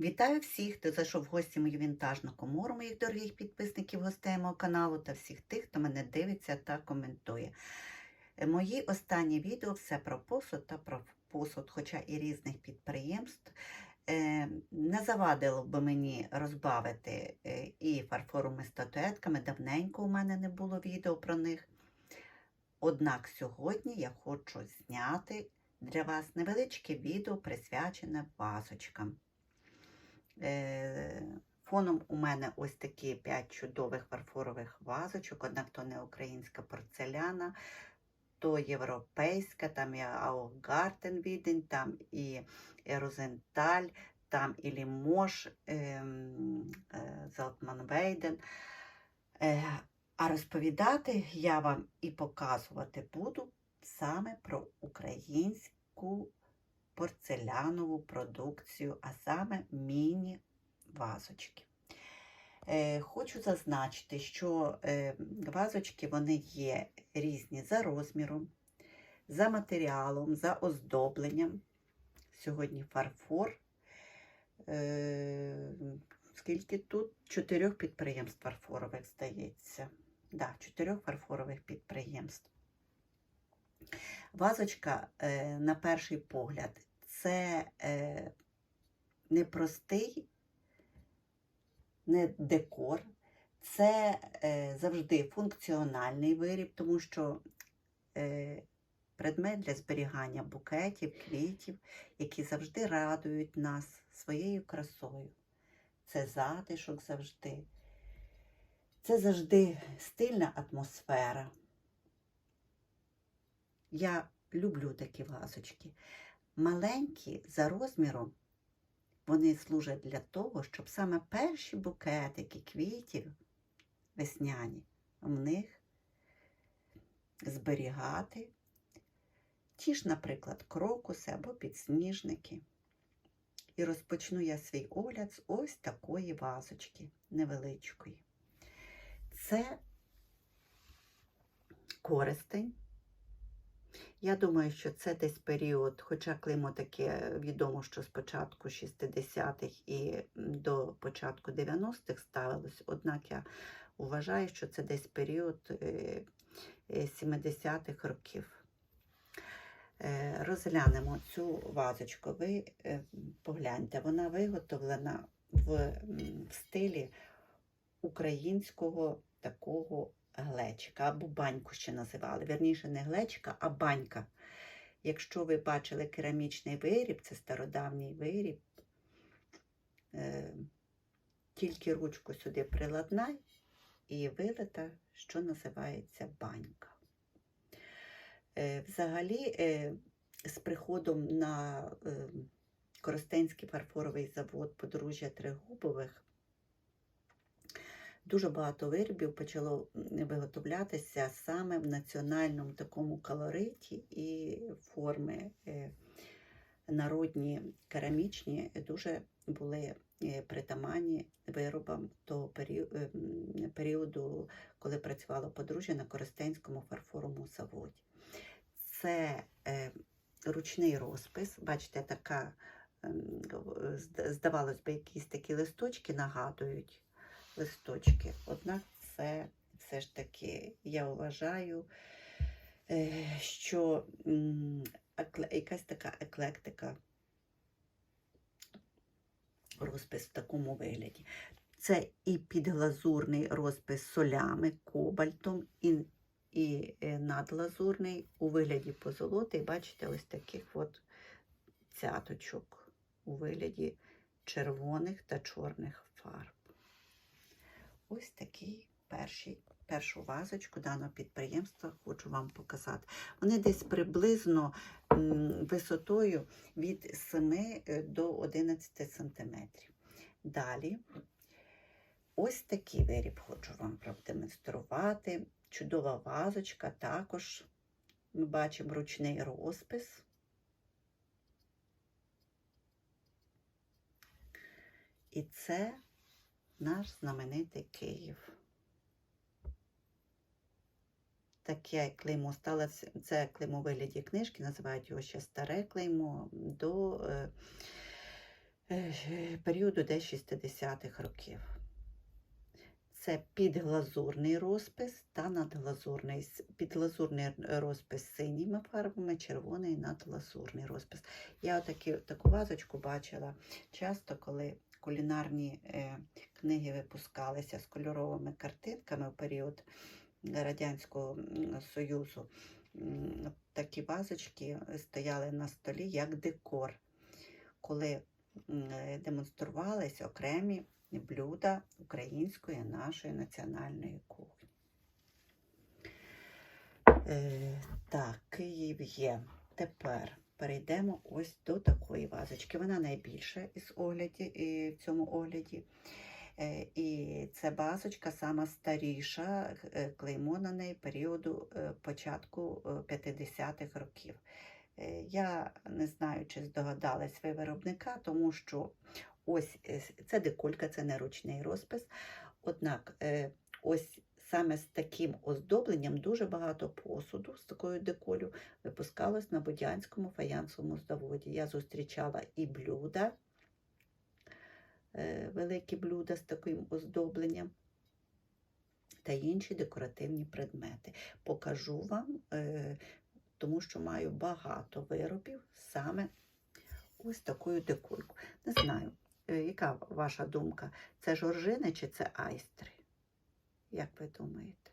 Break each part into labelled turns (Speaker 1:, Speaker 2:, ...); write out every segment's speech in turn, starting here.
Speaker 1: Вітаю всіх, хто зайшов в гості мою вінтажну комору, моїх дорогих підписників, гостей мого каналу та всіх тих, хто мене дивиться та коментує. Е, Мої останні відео все про посуд та про посуд, хоча і різних підприємств. Е, Не завадило би мені розбавити е, і фарфоровими статуетками. Давненько у мене не було відео про них. Однак сьогодні я хочу зняти для вас невеличке відео, присвячене вазочкам. Е, Фоном у мене ось такі 5 чудових фарфорових вазочок, однак то не українська порцеляна, то європейська, там і Аугартен Відень, там і Розенталь, там і Лімош, ем, е, Залтман Вейден. Е, А розповідати я вам і показувати буду саме про українську порцелянову продукцію, а саме міні-вазочки. Е, Хочу зазначити, що е, вазочки вони є різні за розміром, за матеріалом, за оздобленням. Сьогодні фарфор. Е, Скільки тут? Чотирьох підприємств фарфорових, здається. Да, чотирьох фарфорових підприємств. Вазочка, на перший погляд, це е, не не декор, це е, завжди функціональний виріб, тому що е, предмет для зберігання букетів, квітів, які завжди радують нас своєю красою. Це затишок завжди. Це завжди стильна атмосфера. Я люблю такі вазочки. Маленькі за розміром, вони служать для того, щоб саме перші букетики квітів весняні в них зберігати. Ті ж, наприклад, крокуси або підсніжники. І розпочну я свій огляд з ось такої вазочки невеличкої. Це користень. Я думаю, що це десь період, хоча клеймо таке відомо, що з початку 60-х і до початку 90-х ставилось, однак я вважаю, що це десь період 70-х років. Е, Розглянемо цю вазочку. Ви е, погляньте, вона виготовлена в стилі українського такого глечика або баньку ще називали. Верніше, не глечика, а банька. Якщо ви бачили керамічний виріб, це стародавній виріб, е, тільки ручку сюди приладнай і вилита, що називається банька. Е, взагалі, е, з приходом на Коростенський фарфоровий завод подружжя Тригубових дуже багато виробів почало виготовлятися саме в національному такому колориті і форми е, народні керамічні дуже були е, притаманні виробам того періоду, періоду, коли працювало подружжя на Коростенському фарфоровому заводі. Це е, ручний розпис, бачите, така, ем, здавалось би, якісь такі листочки нагадують листочки. Однак це все ж таки, я вважаю, е, що якась така еклектика розпис в такому вигляді. Це і підглазурний розпис солями, кобальтом, і і е, надлазурний у вигляді позолоти. І бачите, ось таких от цяточок у вигляді червоних та чорних фарб. Ось такий перший, першу вазочку даного підприємства хочу вам показати. Вони десь приблизно висотою від 7 до 11 см. Далі, ось такий виріб хочу вам продемонструвати. Чудова вазочка, також ми бачимо ручний розпис. І це наш знаменитий Київ. Таке клеймо сталося, це клеймо вигляді книжки, називають його ще старе клеймо до е, е, періоду десь 60-х років. Це підглазурний розпис та надглазурний. Підглазурний розпис синіми фарбами, червоний надглазурний розпис. Я отакі, таку вазочку бачила часто, коли кулінарні е, книги випускалися з кольоровими картинками в період Радянського Союзу. Такі вазочки стояли на столі як декор, коли демонструвались окремі блюда української нашої національної кухні. Е, так, Київ є. Тепер перейдемо ось до такої вазочки. Вона найбільша із огляді, і в цьому огляді. Е, І це базочка сама старіша, е, клеймо на неї періоду е, початку е, 50-х років. Я не знаю, чи здогадались ви виробника, тому що ось це деколька, це не ручний розпис. Однак, ось саме з таким оздобленням дуже багато посуду з такою деколю випускалось на Бодянському фаянсовому заводі. Я зустрічала і блюда, е, великі блюда з таким оздобленням. Та інші декоративні предмети. Покажу вам, е, тому що маю багато виробів саме ось такою декольку. Не знаю, е, яка ваша думка? Це жоржини чи це айстри? Як ви думаєте?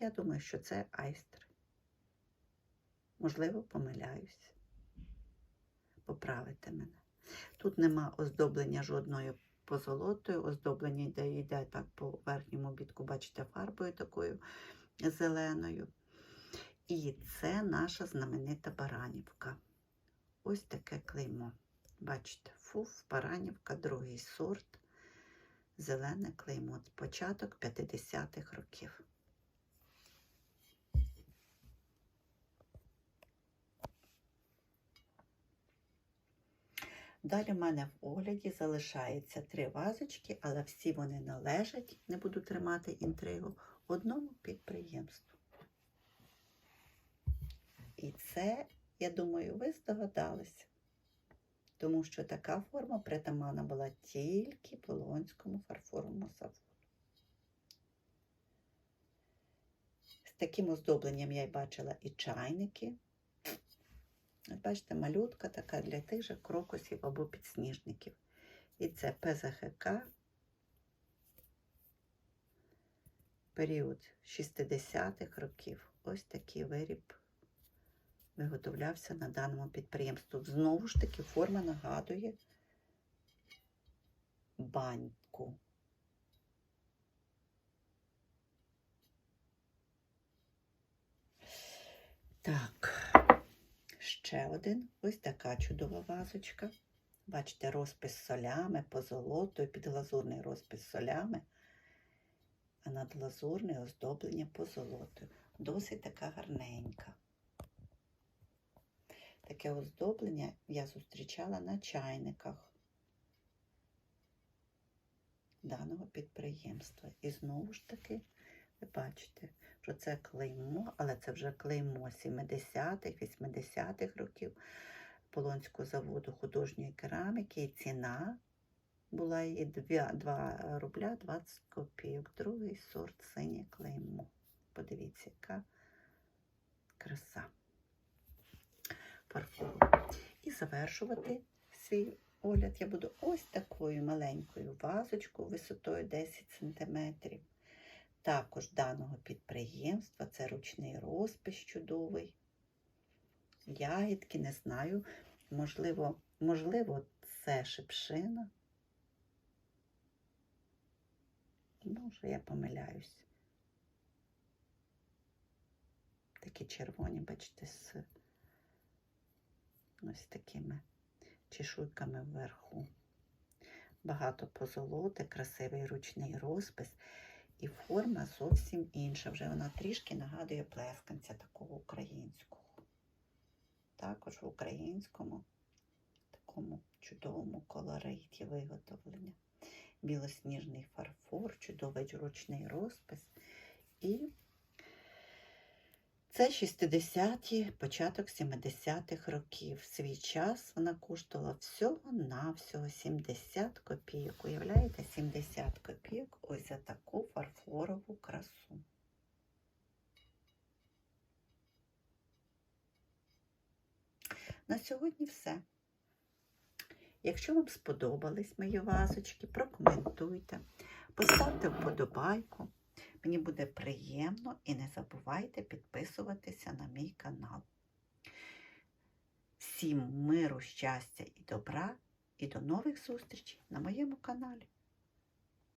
Speaker 1: Я думаю, що це айстри. Можливо, помиляюсь. Поправите мене. Тут нема оздоблення жодною позолотою, оздоблення йде, йде так по верхньому бітку, бачите, фарбою такою зеленою. І це наша знаменита баранівка. Ось таке клеймо. Бачите, фуф, баранівка, другий сорт, зелене клеймо. Початок 50-х років. Далі в мене в огляді залишається три вазочки, але всі вони належать, не буду тримати інтригу, одному підприємству. І це, я думаю, ви здогадалися, тому що така форма притаманна була тільки Полонському фарфоровому заводу. З таким оздобленням я й бачила і чайники. Бачите, малютка така для тих же крокусів або підсніжників. І це ПЗХК, період 60-х років. Ось такий виріб виготовлявся на даному підприємстві. Знову ж таки, форма нагадує баньку. Так, ще один. Ось така чудова вазочка. Бачите, розпис солями, позолотою, підглазурний розпис солями, а надглазурне оздоблення позолотою. Досить така гарненька. Таке оздоблення я зустрічала на чайниках даного підприємства. І знову ж таки, ви бачите, що це клеймо, але це вже клеймо 70-х, 80-х років Полонського заводу художньої кераміки. І ціна була її 2, 2 рубля 20 копійок. Другий сорт синє клеймо. Подивіться, яка краса фарфору. І завершувати свій огляд я буду ось такою маленькою вазочкою висотою 10 см. Також даного підприємства це ручний розпис чудовий. Ягідки, не знаю. Можливо, можливо, це шипшина. Може, я помиляюсь. Такі червоні, бачите, з ось такими чешуйками вверху. Багато позолоти, красивий ручний розпис. І форма зовсім інша. Вже вона трішки нагадує плесканця такого українського. Також в українському такому чудовому колориті виготовлення. Білосніжний фарфор, чудовий ручний розпис. І Це 60-ті, початок 70-х років. В свій час вона коштувала всього-навсього 70 копійок. Уявляєте, 70 копійок ось за таку фарфорову красу. На сьогодні все. Якщо вам сподобались мої вазочки, прокоментуйте, поставте вподобайку. Мені буде приємно і не забувайте підписуватися на мій канал. Всім миру, щастя і добра, і до нових зустрічей на моєму каналі.